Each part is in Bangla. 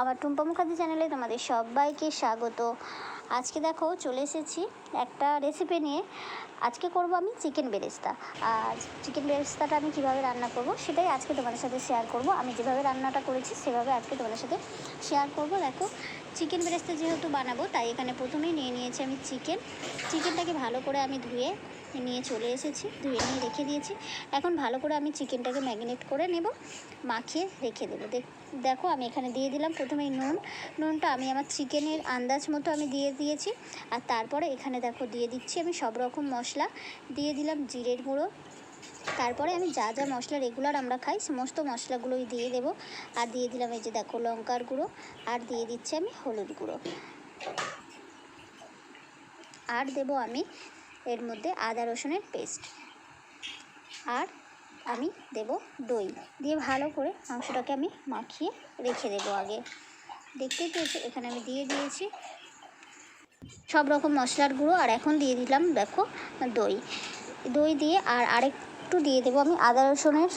আমার টুম্পা মুখার্জি চ্যানেলে তোমাদের সবাইকে স্বাগত। আজকে দেখো চলে এসেছি একটা রেসিপি নিয়ে। আজকে করব আমি চিকেন বেরেস্তা আর চিকেন বেরেস্তাটা আমি কীভাবে রান্না করব সেটাই আজকে তোমাদের সাথে শেয়ার করব। আমি যেভাবে রান্নাটা করেছি সেভাবে আজকে তোমাদের সাথে শেয়ার করব। দেখো চিকেন বেরেস্তা যেহেতু বানাবো, তাই এখানে প্রথমেই নিয়ে নিয়েছি আমি চিকেন চিকেনটাকে ভালো করে আমি ধুয়ে নিয়ে চলে এসেছি, ধুয়ে নিয়ে রেখে দিয়েছি। এখন ভালো করে আমি চিকেনটাকে ম্যাগনেট করে নেব, মাখিয়ে রেখে দেবো। দেখ- আমি এখানে দিয়ে দিলাম প্রথমেই নুন। নুনটা আমি আমার চিকেনের আন্দাজ মতো আমি দিয়ে দিয়েছি। আর তারপরে এখানে দেখো দিয়ে দিচ্ছি আমি সব রকম মশলা। দিয়ে দিলাম জিরের গুঁড়ো। তারপরে আমি যা যা মশলা রেগুলার আমরা খাই, সমস্ত মশলাগুলোই দিয়ে দেবো। আর দিয়ে দিলাম এই যে দেখো লঙ্কার গুঁড়ো। আর দিয়ে দিচ্ছি আমি হলুদ গুঁড়ো। আর দেবো আমি এর মধ্যে আদা রসুনের পেস্ট। আর আমি দেব দই। দিয়ে ভালো করে মাংসটাকে আমি মাখিয়ে রেখে দেবো আগে। দেখতেই পেয়েছি, এখানে আমি দিয়ে দিয়েছি সব রকম মশলার গুঁড়ো, আর এখন দিয়ে দিলাম, দেখো, দই। দই দিয়ে আর আরেকটু দিয়ে দেবো আমি আদা রসুনের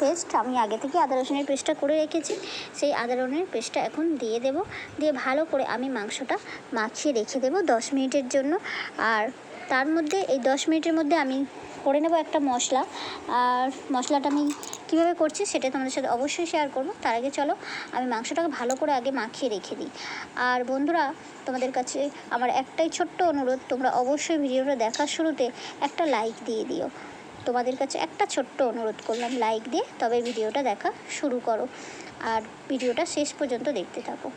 পেস্ট। আমি আগে থেকে আদা রসুনের পেস্টটা করে রেখেছি, সেই আদা রসুনের পেস্টটা এখন দিয়ে দেবো। দিয়ে ভালো করে আমি মাংসটা মাখিয়ে রেখে দেবো দশ মিনিটের জন্য। আর তার মধ্যে এই দশ মিনিটের মধ্যে আমি করে নেব একটা মশলা। আর মশলাটা আমি কীভাবে করছি সেটা তোমাদের সাথে অবশ্যই শেয়ার করব। তার আগে চলো, আমি মাংসটাকে ভালো করে আগে মাখিয়ে রেখে দিই। আর বন্ধুরা, তোমাদের কাছে আমার একটাই ছোট্ট অনুরোধ, তোমরা অবশ্যই ভিডিওটা দেখার শুরুতে একটা লাইক দিয়ে দিও। তোমাদের কাছে একটা ছোট্ট অনুরোধ করলাম লাইক দিয়ে তবে ভিডিওটা দেখা শুরু করো। আর ভিডিওটা শেষ পর্যন্ত দেখতে থাকো।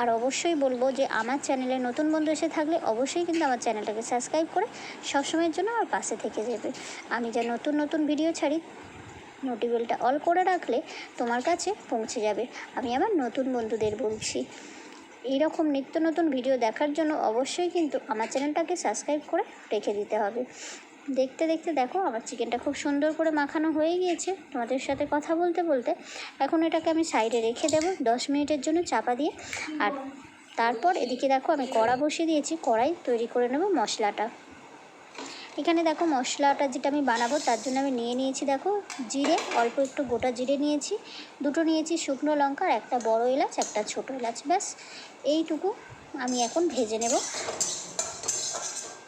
আর অবশ্যই বলব যে আমার চ্যানেলে নতুন বন্ধু এসে থাকলে অবশ্যই কিন্তু আমার চ্যানেলটাকে সাবস্ক্রাইব করে সবসময়ের জন্য আমার পাশে থেকে যাবে। আমি যা নতুন নতুন ভিডিও ছাড়ি নোটিবেলটা অল করে রাখলে তোমার কাছে পৌঁছে যাবে। আমি আমার নতুন বন্ধুদের বলছি। এইরকম নিত্য নতুন ভিডিও দেখার জন্য অবশ্যই কিন্তু আমার চ্যানেলটাকে সাবস্ক্রাইব করে রেখে দিতে হবে। দেখতে দেখতে দেখো আমার চিকেনটা খুব সুন্দর করে মাখানো হয়ে গিয়েছে। তোমাদের সাথে কথা বলতে বলতে এখন এটাকে আমি সাইডে রেখে দেবো দশ মিনিটের জন্য চাপা দিয়ে। আর তারপর এদিকে দেখো আমি কড়া বসিয়ে দিয়েছি, কড়াই তৈরি করে নেব মশলাটা। এখানে দেখো মশলাটা যেটা আমি বানাবো তার জন্য আমি নিয়ে নিয়েছি দেখো জিরে, অল্প একটু গোটা জিরে নিয়েছি। দুটো নিয়েছি শুকনো লঙ্কা আর একটা বড় এলাচ, একটা ছোটো এলাচ, ব্যাস। এইটুকু আমি এখন ভেজে নেব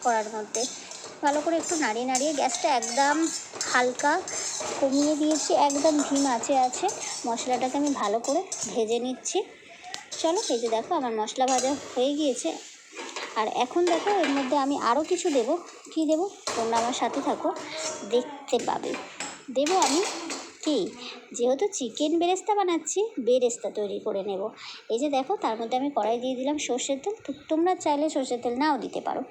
কড়ার মধ্যে। ভালো করে একটু নাড়িয়ে নাড়িয়ে গ্যাসটা একদম হালকা কমিয়ে দিয়েছি, একদম ধিম আছে আছে। মশলাটাকে আমি ভালো করে ভেজে নিচ্ছি। চলো এই যে দেখো আমার মশলা ভাজা হয়ে গিয়েছে। আর এখন দেখো এর মধ্যে আমি আরও কিছু দেব। কি দেবো? তোমরা আমার সাথে থাকো, দেখতে পাবে। দেবো আমি কি? যেহেতু চিকেন বেরেস্তা বানাচ্ছি, বেরেস্তা তৈরি করে নেব। এই যে দেখো, তার মধ্যে আমি কড়াই দিয়ে দিলাম সর্ষের তেল। তোমরা চাইলে সর্ষের তেল নাও দিতে পারো।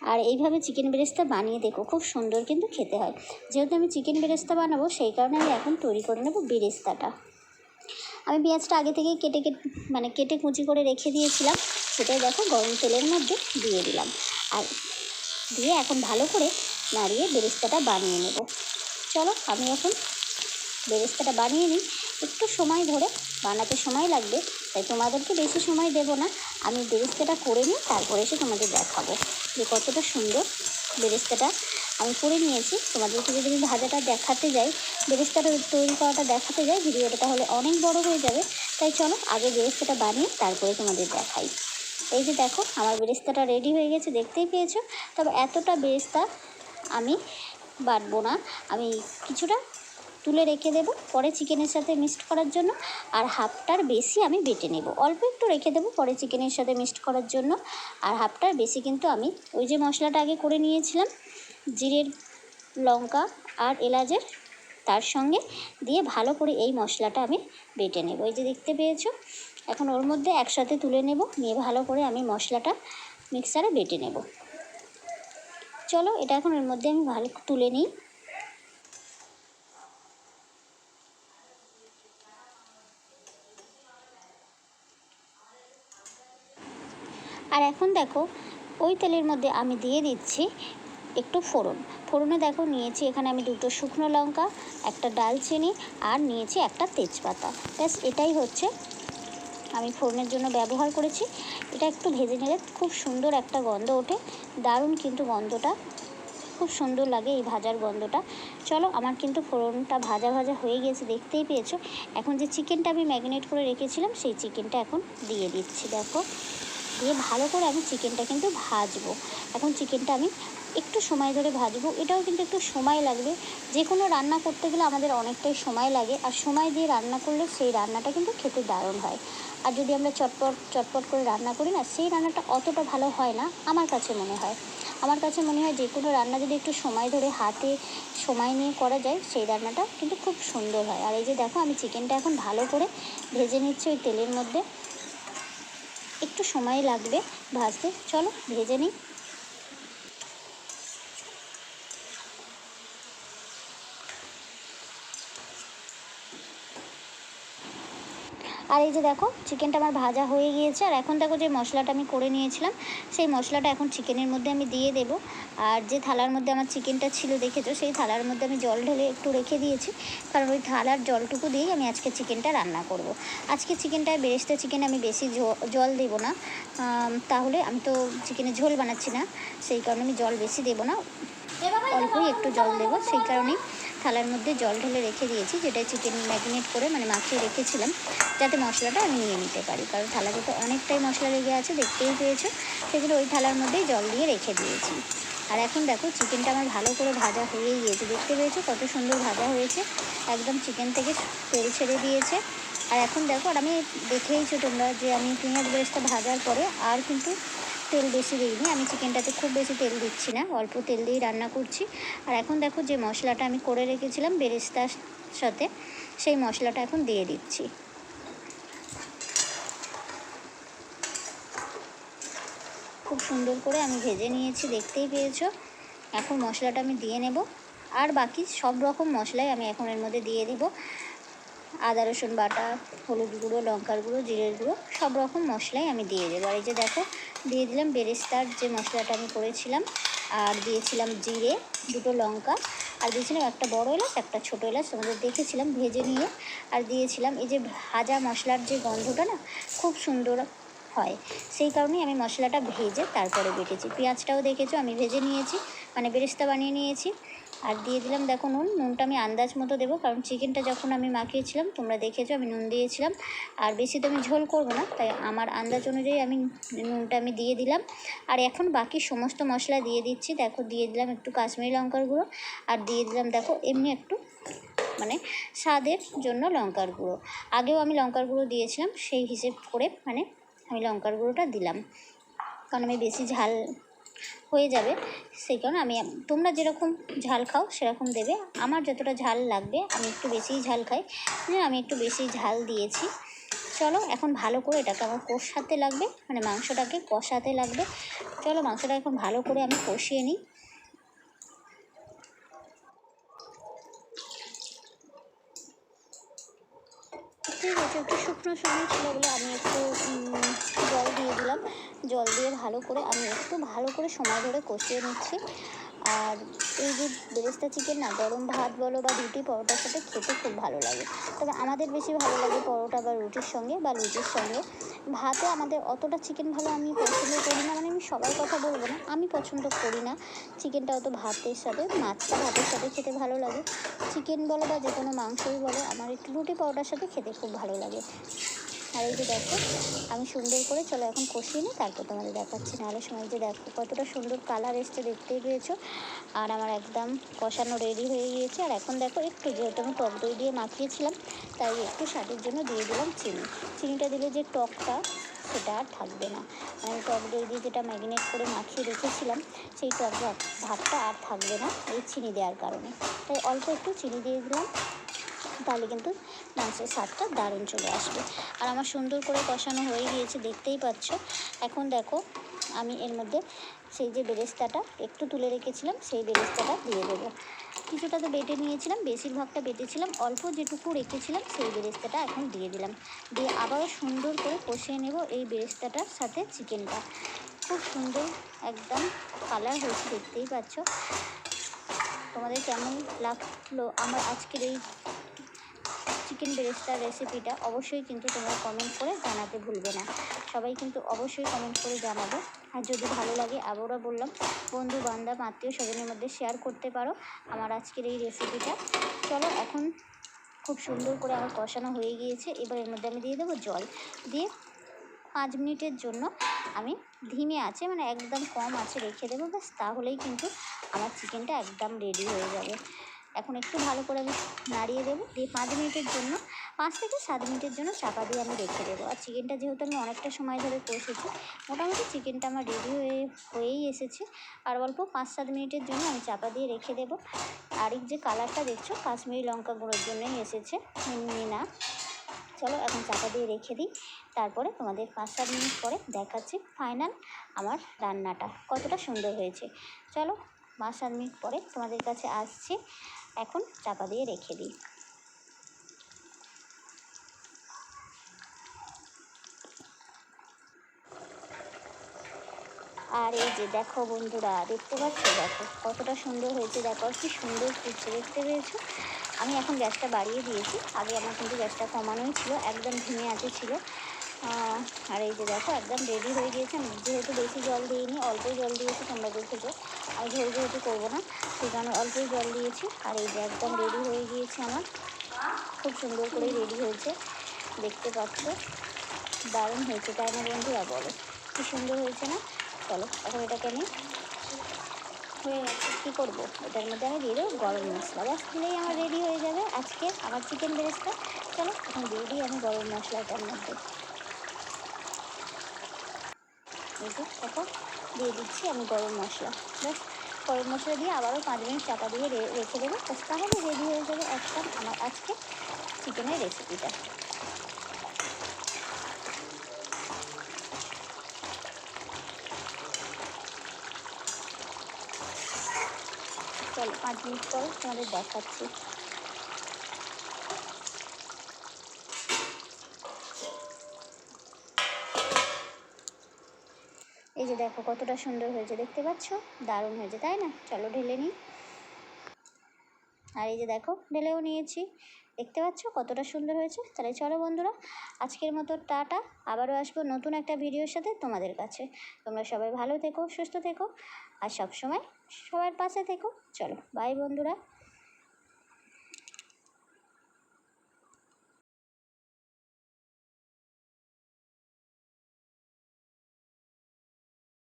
আর এইভাবে চিকেন বেরেস্তা বানিয়ে দেখো, খুব সুন্দর কিন্তু খেতে হয়। যেহেতু আমি চিকেন বেরেস্তা বানাবো, সেই কারণে আমি এখন তৈরি করে নেব বেরেস্তাটা। আমি পেঁয়াজটা আগে থেকেই কেটে কেটে মানে কেটে কুচি করে রেখে দিয়েছিলাম। সেটাই দেখো, গরম তেলের মধ্যে দিয়ে দিলাম। আর দিয়ে এখন ভালো করে নাড়িয়ে বেরেস্তাটা বানিয়ে নেব। চলো, আমি এখন বেরেস্তাটা বানিয়ে নিই। একটু সময় ধরে বানাতে সময় লাগবে, তাই তোমাদেরকে বেশি সময় দেবো না। আমি বেরেস্তাটা করে নিই তারপরে এসে তোমাদের দেখাবো যে কতটা সুন্দর বেরেস্তাটা আমি করে নিয়েছি। তোমাদেরকে যদি আমি ভাজাটা দেখাতে যাই, বেরেস্তাটা তৈরি করাটা দেখাতে যাই, ভিডিওটা তাহলে অনেক বড় হয়ে যাবে। তাই চলো আগে বেরেস্তাটা বানিয়ে তারপরে তোমাদের দেখাই। এই যে দেখো, আমার বেরেস্তাটা রেডি হয়ে গেছে, দেখতেই পেয়েছ? তবে এতটা বেরেস্তা আমি বাটবো না। আমি কিছুটা তুলে রেখে দেবো, পরে চিকেনের সাথে মিক্সড করার জন্য, আর হাফটার বেশি আমি বেটে নেব। অল্প একটু রেখে দেবো পরে চিকেনের সাথে মিক্সড করার জন্য, আর হাফটার বেশি কিন্তু আমি ওই যে মশলাটা আগে করে নিয়েছিলাম, জিরের লঙ্কা আর এলাচের, তার সঙ্গে দিয়ে ভালো করে এই মশলাটা আমি বেটে নেব। এই যে দেখতে পেয়েছ, এখন ওর মধ্যে একসাথে তুলে নেব, নিয়ে ভালো করে আমি মশলাটা মিক্সারে বেটে নেব। চলো, এটা এখন এর মধ্যে আমি ভালো তুলে নিই। আর এখন দেখো, ওই তেলের মধ্যে আমি দিয়ে দিচ্ছি একটু ফোড়ন। ফোড়নে দেখো নিয়েছি এখানে আমি দুটো শুকনো লঙ্কা, একটা ডালচিনি আর নিয়েছি একটা তেজপাতা। ব্যাস, এটাই হচ্ছে আমি ফোড়নের জন্য ব্যবহার করেছি। এটা একটু ভেজে নিলে খুব সুন্দর একটা গন্ধ ওঠে। দারুণ কিন্তু গন্ধটা। খুব সুন্দর লাগে এই ভাজার গন্ধটা। চলো, আমার কিন্তু ফোড়নটা ভাজা ভাজা হয়ে গেছে দেখতেই পেয়েছ। এখন যে চিকেনটা আমি ম্যারিনেট করে রেখেছিলাম, সেই চিকেনটা এখন দিয়ে দিচ্ছি, দেখো। দিয়ে ভালো করে আমি চিকেনটা কিন্তু ভাজবো। এখন চিকেনটা আমি একটু সময় ধরে ভাজবো। এটাও কিন্তু একটু সময় লাগবে। যে কোনো রান্না করতে গেলে আমাদের অনেকটাই সময় লাগে। আর সময় দিয়ে রান্না করলে সেই রান্নাটা কিন্তু খেতে দারুণ হয়। আর যদি আমরা চটপট চটপট করে রান্না করি না, সেই রান্নাটা অতটা ভালো হয় না, আমার কাছে মনে হয়। আমার কাছে মনে হয় যে কোনো রান্না যদি একটু সময় ধরে হাতে সময় নিয়ে করা যায়, সেই রান্নাটা কিন্তু খুব সুন্দর হয়। আর এই যে দেখো, আমি চিকেনটা এখন ভালো করে ভেজে নিচ্ছি ওই তেলের মধ্যে। একটু সময় লাগবে ভাজতে। চলো ভেজে নিই। আর এই যে দেখো চিকেনটা আমার ভাজা হয়ে গিয়েছে। আর এখন দেখো যে মশলাটা আমি করে নিয়েছিলাম সেই মশলাটা এখন চিকেনের মধ্যে আমি দিয়ে দেব। আর যে থালার মধ্যে আমার চিকেনটা ছিল দেখেছ? সেই থালার মধ্যে আমি জল ঢেলে একটু রেখে দিয়েছি। কারণ ওই থালার জলটুকু দিয়েই আমি আজকে চিকেনটা রান্না করব। আজকে চিকেনটা বেরেস্তা চিকেন আমি বেশি জল দেব না। তাহলে আমি তো চিকেনের ঝোল বানাচ্ছি না। সেই কারণে আমি জল বেশি দেবো না। অল্পই একটু জল দেবো সেই কারণেই থালার মধ্যে জল ঢেলে রেখে দিয়েছি, যেটা চিকেন ম্যারিনেট করে মানে মাখিয়ে রেখেছিলাম, যাতে মশলাটা আমি নিয়ে নিতে পারি। কারণ থালাতে তো অনেকটাই মশলা লেগে আছে, দেখতেই পেয়েছ সেগুলো ওই থালার মধ্যেই জল দিয়ে রেখে দিয়েছি। আর এখন দেখো চিকেনটা আমার ভালো করে ভাজা হয়ে গিয়েছে, দেখতে পেয়েছ কত সুন্দর ভাজা হয়েছে, একদম চিকেন থেকে তেল ছেড়ে দিয়েছে। আর এখন দেখো, আর আমি দেখেইছো তোমরা যে আমি পেঁয়াজ বেরেস্তা ভাজার পরে আর কিন্তু তেল বেশি দিইনি। আমি চিকেনটাতে খুব বেশি তেল দিচ্ছি না, অল্প তেল দিয়েই রান্না করছি। আর এখন দেখো যে মশলাটা আমি করে রেখেছিলাম বেরেস্তার সাথে, সেই মশলাটা এখন দিয়ে দিচ্ছি। খুব সুন্দর করে আমি ভেজে নিয়েছি, দেখতেই পেয়েছ? এখন মশলাটা আমি দিয়ে নেব। আর বাকি সব রকম মশলাই আমি এখন এর মধ্যে দিয়ে দিব। আদা, রসুন বাটা, হলুদ গুঁড়ো, লঙ্কার গুঁড়ো, জিরের গুঁড়ো, সব রকম মশলাই আমি দিয়ে দেবো। আর এই যে দেখো দিয়ে দিলাম বেরেস্তার যে মশলাটা আমি করেছিলাম, আর দিয়েছিলাম জিরে, দুটো লঙ্কা, আর দিয়েছিলাম একটা বড় এলাচ, একটা ছোটো এলাচ, তোমাদের দেখেছিলাম ভেজে নিয়ে, আর দিয়েছিলাম এই যে ভাজা মশলার যে গন্ধটা না, খুব সুন্দর হয়। সেই কারণেই আমি মশলাটা ভেজে তারপরে বেটেছি। পেঁয়াজটাও দেখেছ, আমি ভেজে নিয়েছি মানে বেরেস্তা বানিয়ে নিয়েছি। আর দিয়ে দিলাম, দেখো নুন। নুনটা আমি আন্দাজ মতো দেবো, কারণ চিকেনটা যখন আমি মাখিয়েছিলাম, তোমরা দেখেছ আমি নুন দিয়েছিলাম। আর বেশি তো আমি ঝোল করব না, তাই আমার আন্দাজ অনুযায়ী আমি নুনটা আমি দিয়ে দিলাম। আর এখন বাকি সমস্ত মশলা দিয়ে দিচ্ছি, দেখো দিয়ে দিলাম একটু কাশ্মীরি লঙ্কার গুঁড়ো, আর দিয়ে দিলাম, দেখো এমনি একটু মানে স্বাদের জন্য লঙ্কার গুঁড়ো। আগেও আমি লঙ্কার গুঁড়ো দিয়েছিলাম, সেই হিসেব করে মানে আমি লঙ্কার গুঁড়োটা দিলাম। কারণ আমি বেশি ঝাল হয়ে যাবে। সেই কারণে আমি তোমরা যেরকম ঝাল খাও সেরকম দেবে। আমার যতটা ঝাল লাগবে, আমি একটু বেশিই ঝাল খাই। হ্যাঁ আমি একটু বেশি ঝাল দিয়েছি। চলো, এখন ভালো করে এটাকে আমার কষাতে লাগবে। মানে মাংসটাকে কষাতে লাগবে। চলো মাংসটা এখন ভালো করে আমি কষিয়ে নিই। ঠিক আছে একটু শুকনো শুকনো ছিল বলে আমি একটু জল দিয়ে দিলাম। জল দিয়ে ভালো করে, আমি একটু ভালো করে সময় ধরে কষিয়ে নিচ্ছি। আর এই যে বেরেস্তা চিকেন না, গরম ভাত বলো বা রুটি, পরোটার সাথে খেতে খুব ভালো লাগে। তবে আমাদের বেশি ভালো লাগে পরোটা বা রুটির সঙ্গে বা লুচির সঙ্গে। ভাতে আমাদের অতটা চিকেন ভালো আমি পছন্দ করি না মানে আমি সবার কথা বলব না, আমি পছন্দ করি না চিকেনটা অত ভাতের সাথে, মাছটা ভাতের সাথে খেতে ভালো লাগে। চিকেন বলো বা যে কোনো মাংসই বলো, আমার একটু রুটি, পরোটার সাথে খেতে খুব ভালো লাগে। আর এই যে দেখো, আমি সুন্দর করে চলো এখন কষিয়ে নিই, তারপর তোমাদের দেখাচ্ছি। নাহলে সময় যে দেখো, কতটা সুন্দর কালার এসছে, দেখতেই পেয়েছ। আর আমার একদম কষানো রেডি হয়ে গিয়েছে। আর এখন দেখো, একটু যেহেতু আমি টক দই দিয়ে মাখিয়েছিলাম, তাই একটু স্বাদের জন্য দিয়ে দিলাম চিনি। চিনিটা দিলে যে টকটা, সেটা আর থাকবে না। আমি টক দই দিয়ে যেটা ম্যারিনেট করে মাখিয়ে রেখেছিলাম, সেই টক ভাতটা আর থাকবে না, এই চিনি দেওয়ার কারণে। তাই অল্প একটু চিনি দিয়ে দিলাম। তাহলে কিন্তু মাংসের স্বাদটা দারুণ চলে আসবে। আর আমার সুন্দর করে কষানো হয়ে গিয়েছে, দেখতেই পাচ্ছ। এখন দেখো, আমি এর মধ্যে সেই যে বেরেস্তাটা একটু তুলে রেখেছিলাম, সেই বেরেস্তাটা দিয়ে দেবো। কিছুটা তো বেটে নিয়েছিলাম, বেশিরভাগটা বেটেছিলাম, অল্প যেটুকু রেখেছিলাম, সেই বেরেস্তাটা এখন দিয়ে দিলাম। দিয়ে আবারও সুন্দর করে কষিয়ে নেব এই বেরেস্তাটার সাথে চিকেনটা। খুব সুন্দর একদম কালার হয়েছে, দেখতেই পাচ্ছ। তোমাদের কেমন লাগল আমার আজকের এই চিকেন বেরেস্তার রেসিপিটা অবশ্যই কিন্তু তোমরা কমেন্ট করে জানাতে ভুলবে না। সবাই কিন্তু অবশ্যই কমেন্ট করে জানাবে। আর যদি ভালো লাগে, আবারও বললাম বন্ধু বান্ধব আত্মীয় স্বজনের মধ্যে শেয়ার করতে পারো আমার আজকের এই রেসিপিটা চলো, এখন খুব সুন্দর করে আমার কষানো হয়ে গিয়েছে। এবার এর মধ্যে আমি দিয়ে দেবো জল। দিয়ে পাঁচ মিনিটের জন্য আমি ধিমে আছে মানে একদম কম আছে রেখে দেবো। ব্যাস, তাহলেই কিন্তু আমার চিকেনটা একদম রেডি হয়ে যাবে। এখন একটু ভালো করে আমি নাড়িয়ে দেবো। দিয়ে পাঁচ মিনিটের জন্য, পাঁচ থেকে সাত মিনিটের জন্য চাপা দিয়ে আমি রেখে দেবো। আর চিকেনটা যেহেতু আমি অনেকটা সময় ধরে কষেছি, মোটামুটি চিকেনটা আমার রেডি হয়ে, হয়েই এসেছে। আর অল্প পাঁচ সাত মিনিটের জন্য আমি চাপা দিয়ে রেখে দেবো। আর যে কালারটা দেখছ, কাশ্মীরি লঙ্কা গুঁড়োর জন্যই এসেছে। এমনি না। চলো এখন চাপা দিয়ে রেখে দিই। তারপরে তোমাদের পাঁচ সাত মিনিট পরে দেখাচ্ছি ফাইনাল আমার রান্নাটা, কতটা সুন্দর হয়েছে। চলো পাঁচ সাত মিনিট পরে তোমাদের কাছে আসছি। এখন চাপা দিয়ে রেখে দিই। আর এই যে দেখো বন্ধুরা, দেখতে পাচ্ছ? দেখো, কতটা সুন্দর হয়েছে। দেখো কি সুন্দর ফুটছে। দেখতে পেয়েছ? আমি এখন গ্যাসটা বাড়িয়ে দিয়েছি। আগে আমার কিন্তু গ্যাসটা কমানোই ছিল, একদম ধিমে আছে ছিল। আর এই যে দেখো, একদম রেডি হয়ে গিয়েছে। আমি যেহেতু বেশি জল দিইনি, অল্পই জল দিয়েছি তোমরা দেখেছ আমি ঝোল যেহেতু করব না, সেই কারণে অল্পই জল দিয়েছি। আর এই যে একদম রেডি হয়ে গিয়েছে আমার। খুব সুন্দর করে রেডি হয়েছে। দেখতে পাচ্ছ? দারুণ হয়েছে। তাই না বন্ধুরা বলো, কি সুন্দর হয়েছে না? চলো, এখন এটাকে আমি হয়ে গেছে। কী করব? এটার মধ্যে আমি দিয়ে দেবো গরম মশলা। ব্যাস, দিলেই আমার রেডি হয়ে যাবে। আজকে আমার চিকেন ব্রেস্টটা চলো, এখন দিয়ে দিই আমি গরম মশলাটার মধ্যে। যে দেখো দিয়ে দিচ্ছি আমি গরম মশলা। ব্যাস, গরম মশলা দিয়ে আবারও পাঁচ মিনিট চাপা দিয়ে রেখে দেবো। তাহলে রেডি হয়ে যাবে একদম আমার আজকে চিকেনের রেসিপিটা চলো, পাঁচ মিনিট পরে তোমাদের দেখাচ্ছি। দেখো কতটা সুন্দর হয়েছে, দেখতে পাচ্ছ? দারুণ হয়েছে, তাই না? চলো ঢেলে নিই। আর এই যে দেখো, ঢেলেও নিয়েছি। দেখতে পাচ্ছ কতটা সুন্দর হয়েছে? তাহলে চলো বন্ধুরা, আজকের মতো টাটা। আবারও আসব নতুন একটা ভিডিওর সাথে তোমাদের কাছে। তোমরা সবাই ভালো থেকো, সুস্থ থেকো, আর সবসময় সবার পাশে থেকো। চলো বাই বন্ধুরা।